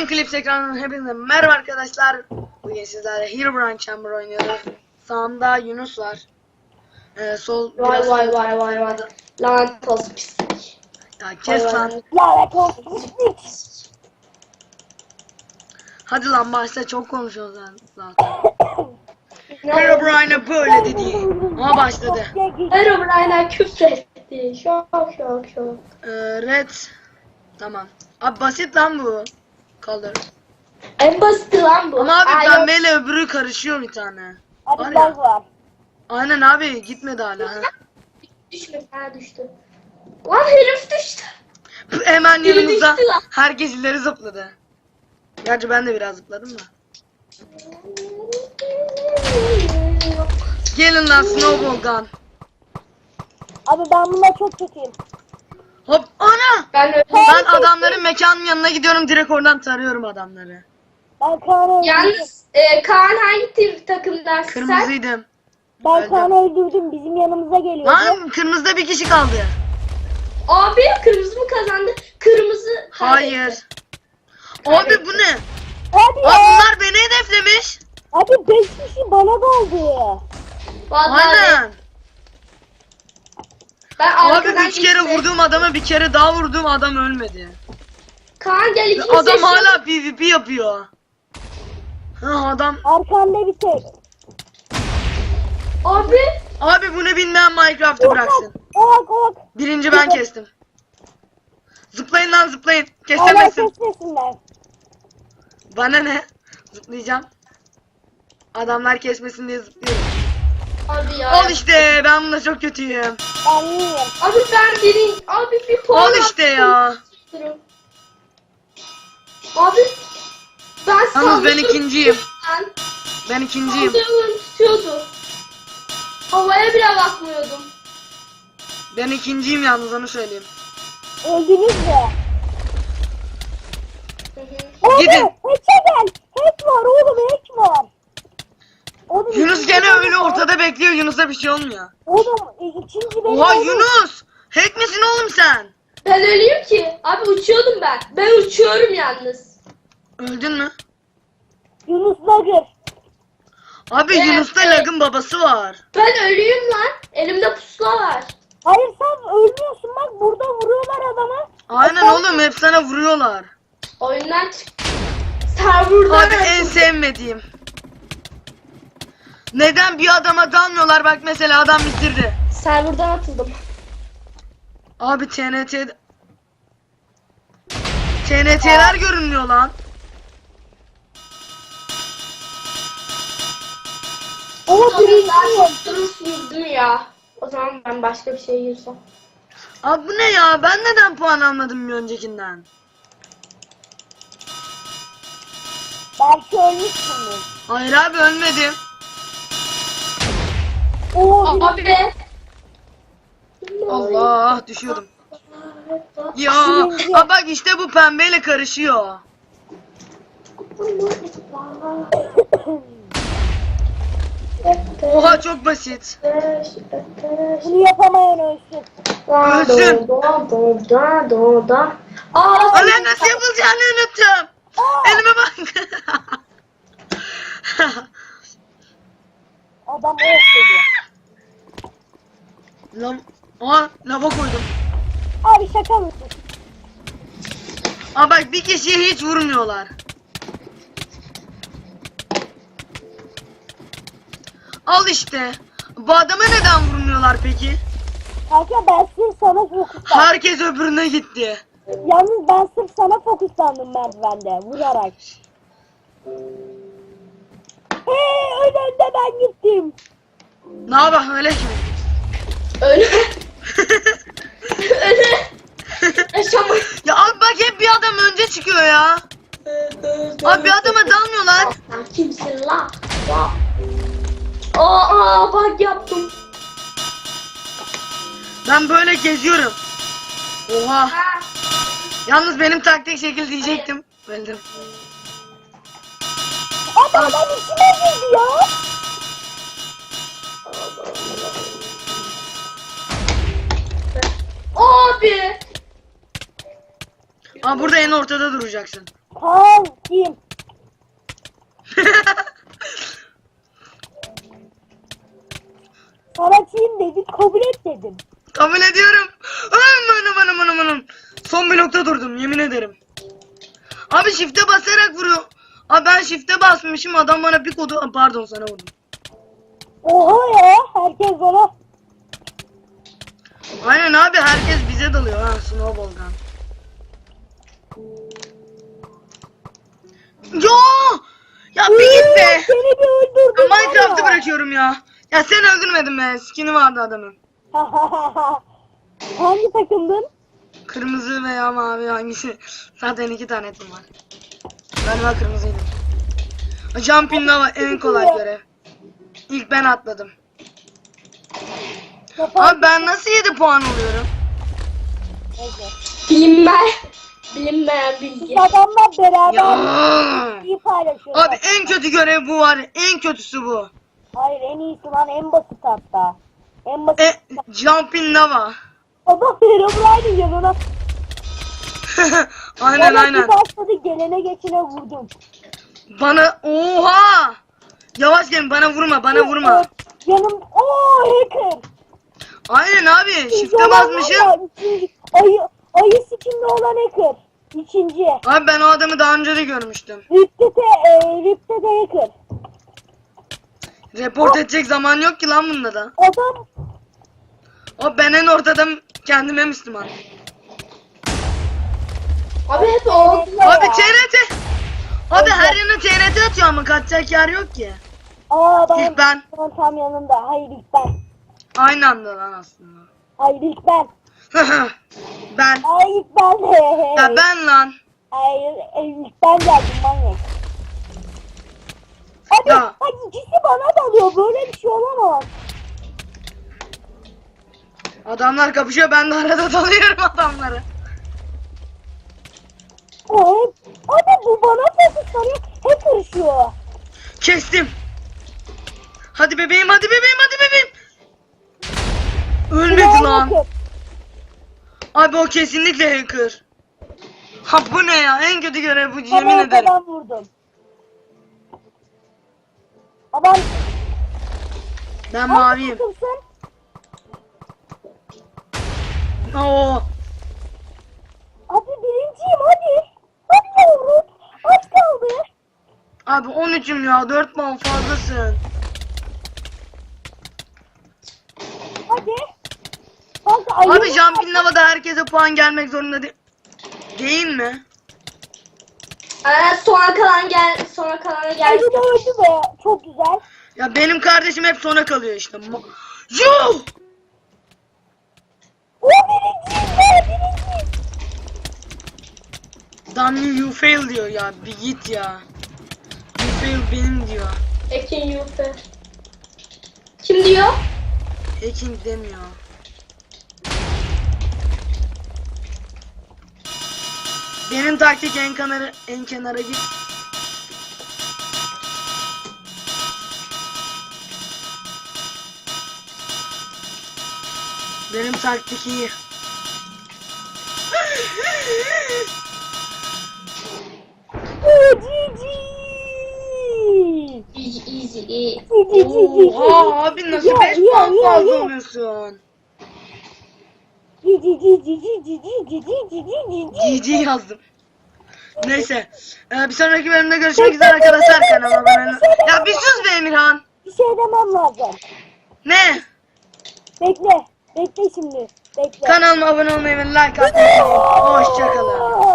Game Clips ekranından hepinize merhaba arkadaşlar. Bugün sizlerle Herobrine Chamber oynuyoruz. Sağımda Yunus var. Ee, sol Vay vay vay vay vay. Lanet olsun pislik. Ya kes Vay lan. Lanet olsun. Hadi lan başla çok konuşuyoruz lan zaten. Herobrine'e böyle dedi. Ama başladı. Herobrine'e küfretti. Şok şok şok. Ee, red. Tamam. Abi basit lan bu. Kaldır. En basit lan bu. Ama abi Ay, yok. pembeyle öbürü karışıyor bir tane. Var Hadi ya. bug var. Aynen abi gitmedi hala. ha. Düşmedi ha düştü. Lan herif düştü. Hemen Biri yanımızda düştü lan. herkes ileri zıpladı. Gerçi ben de biraz zıpladım da. Gelin lan snowball gun. Abi ben bunda çok kötüyüm. Hop ana! Ben öyle. Ben adamların mekanın yanına gidiyorum direkt oradan tarıyorum adamları. Ben Kaan'ı öldürdüm. Yalnız e, Kaan hangi takımdansın sen? Kırmızıydım. Ben öldüm. Kaan'ı öldürdüm. Bizim yanımıza geliyordu. Lan kırmızıda bir kişi kaldı. Abi kırmızı mı kazandı? Kırmızı Hayır. kaybetti. Abi bu ne? Abi ya. bunlar beni hedeflemiş. Abi 5 kişi bana daldı. Vallahi Aynen. Ben Abi arkadan üç kere gittim. vurduğum adama bir kere daha vurduğum adam ölmedi. Kaan gel ikimiz Adam yaşayalım. hala PvP yapıyor. Ha adam. Arkanda bir tek. Abi Abi bunu bilmeyen Minecraft'ı bıraksın. Oak oak. Birinci ben kestim. Zıplayın lan zıplayın. Allah Kesemezsin. kesmesinler. Bana ne? Zıplayacağım. Adamlar kesmesin diye zıplıyorum. Abi ya. Al işte ben bunda çok kötüyüm. İyiyim. Abi ben birin abi bir puan Al işte ya. Abi ben Yalnız ben ikinciyim. Ben Ben ikinciyim. saldırdım tutuyordu. Havaya bile bakmıyordum. Ben ikinciyim yalnız onu söyleyeyim. Öldünüz mü? Gidin. hack'e gel. Hack var oğlum hack var. Yunus gene öyle ortada bekliyor. Yunus'a bir şey olmuyor. Oğlum ikinci benim. Oha oğlum. Yunus! Hack misin oğlum sen? Ben öleyim ki. Abi uçuyordum ben. Ben uçuyorum yalnız. Öldün mü? Yunus Lagır. Abi Evet, Yunus'ta evet. lagın babası var. Ben ölüyüm lan. Elimde pusula var. Hayır sen ölmüyorsun bak burada vuruyorlar adama. Aynen oğlum hep sana vuruyorlar. Oyundan çık. Serverdan Abi en sevmediğim. Neden bir adama dalmıyorlar bak mesela adam bitirdi. Serverdan atıldım. Abi TNT TNT'ler görünmüyor lan. Birinciyim. çok durur girdim ya. O zaman ben başka bir şey girsem. Abi bu ne ya? Ben neden puan almadım bir öncekinden? Belki ölmüşsündür. Hayır abi ölmedim. Oo Abi. Allah düşüyordum. Ya aa bak işte bu pembeyle karışıyor. Oha çok basit. bunu yapamayan ölsün. Ölsün. Aa, Öyle nasıl yapılacağını unuttum. Elime bak. adam ok dedi. Lan, aa lava koydum. Abi şaka mısın? Aa bak bir kişiye hiç vurmuyorlar. Al işte. Bu adama neden vurmuyorlar peki? Kanka ben sırf sana fokuslandım. Herkes öbürüne gitti. Yalnız ben sırf sana fokuslandım merdivende vurarak. Hey ön önde ben gittim. Ne yapalım öyle ki? Öyle. Öyle. Yaşama. ya abi bak hep bir adam önce çıkıyor ya. Abi bir adama dalmıyorlar. Sen kimsin la? La. Aa, bak yaptım. Ben böyle geziyorum. Oha. Ha. Yalnız benim taktik şekil diyecektim. Öldüm. Adam adam içime girdi ya. Abi. Aa burada en ortada duracaksın. Kaan kim? Kim dedi kabul et dedim. Kabul ediyorum. Aman aman aman aman. Son bir nokta durdum yemin ederim. Abi shift'e basarak vuruyor. Abi ben shift'e basmışım adam bana bir kodu pardon sana vurdum. Oha ya herkes bana Aynen abi herkes bize dalıyor ha snowball gun. Yo! Ya bir git be. Seni öldürdüm. Minecraft'ı bırakıyorum ya. Ya sen öldürmedin be. Skin'i vardı adamın. Hangi takımdın? Kırmızı veya mavi hangisi? Zaten iki tane etim var. Galiba kırmızıydım. Jumping Lava en kolay görev. İlk ben atladım. Abi ben nasıl 7 puan oluyorum? Bilinmeyen, bilinmeyen bilgi. Adamla beraber Ya. iyi paylaşıyoruz. Abi en kötü görev bu var. En kötüsü bu. Hayır en iyisi lan en basit hatta. En basit. E, Jumping Lava. Adam Herobrine'in yanına. aynen Bana aynen. bir başladı gelene geçene vurdum. Bana oha! Yavaş gelin bana vurma bana vurma. Evet, Yanım ooo hacker. Aynen abi var basmışım. Ayı, ayı sikimli olan hacker. İkinci. Abi ben o adamı daha önce de görmüştüm. Ripte de, e, Ripte de hacker. Report edecek zaman yok ki lan bunda da. Adam O ben en ortada kendime Müslüman. Abi hep o. Abi TRT. Abi her yana TRT atıyor ama kaçacak yer yok ki. Aa ben, İlk ben. ben tam yanında. Hayır ilk ben. Aynı anda lan aslında. Hayır ilk ben. ben. Hayır ilk ben. Ya ben lan. Hayır e, ilk ben geldim manyak. Abi Ya. bak ikisi bana dalıyor. Böyle bir şey olamaz. Adamlar kapışıyor ben de arada dalıyorum adamları. Hep, abi bu bana fokus sanıyor. Hep karışıyor. Kestim. Hadi bebeğim hadi bebeğim hadi bebeğim. Ölmedi lan. Abi o kesinlikle hacker. Ha bu ne ya? En kötü görev bu yemin ederim. ortadan vurdum. Adam Ben hangi maviyim. Oo. Abi birinciyim hadi. Hadi yavrum. Az kaldı. Abi 13'üm ya 4 puan fazlasın. Hadi. Kanka ayı Abi Jumping Lava'da herkese puan gelmek zorunda değil. Değil mi? Ee, sonra kalan gel, sonra kalana gel. Ayı da öldü be. Çok güzel. Ya benim kardeşim hep sona kalıyor işte. Mo- Yuh! O birinciyim be birinciyim. Damn you, you fail diyor ya. Bir git ya. You fail benim diyor. Ekin Yufe. Kim diyor? Hacking demiyor. Benim taktik en kenara, en kenara git. Benim taktik iyi. Oha abi nasıl Ya, 5 ya, puan fazla oluyorsun? GG yazdım. Neyse. Ee, bir sonraki bölümde görüşmek üzere arkadaşlar kanalıma abone olun. Ya bir sus be Emirhan. Bir şey demem lazım. Ne? Bekle. Bekle şimdi. Bekle. Kanalıma abone olmayı ve like atmayı. Hoşçakalın.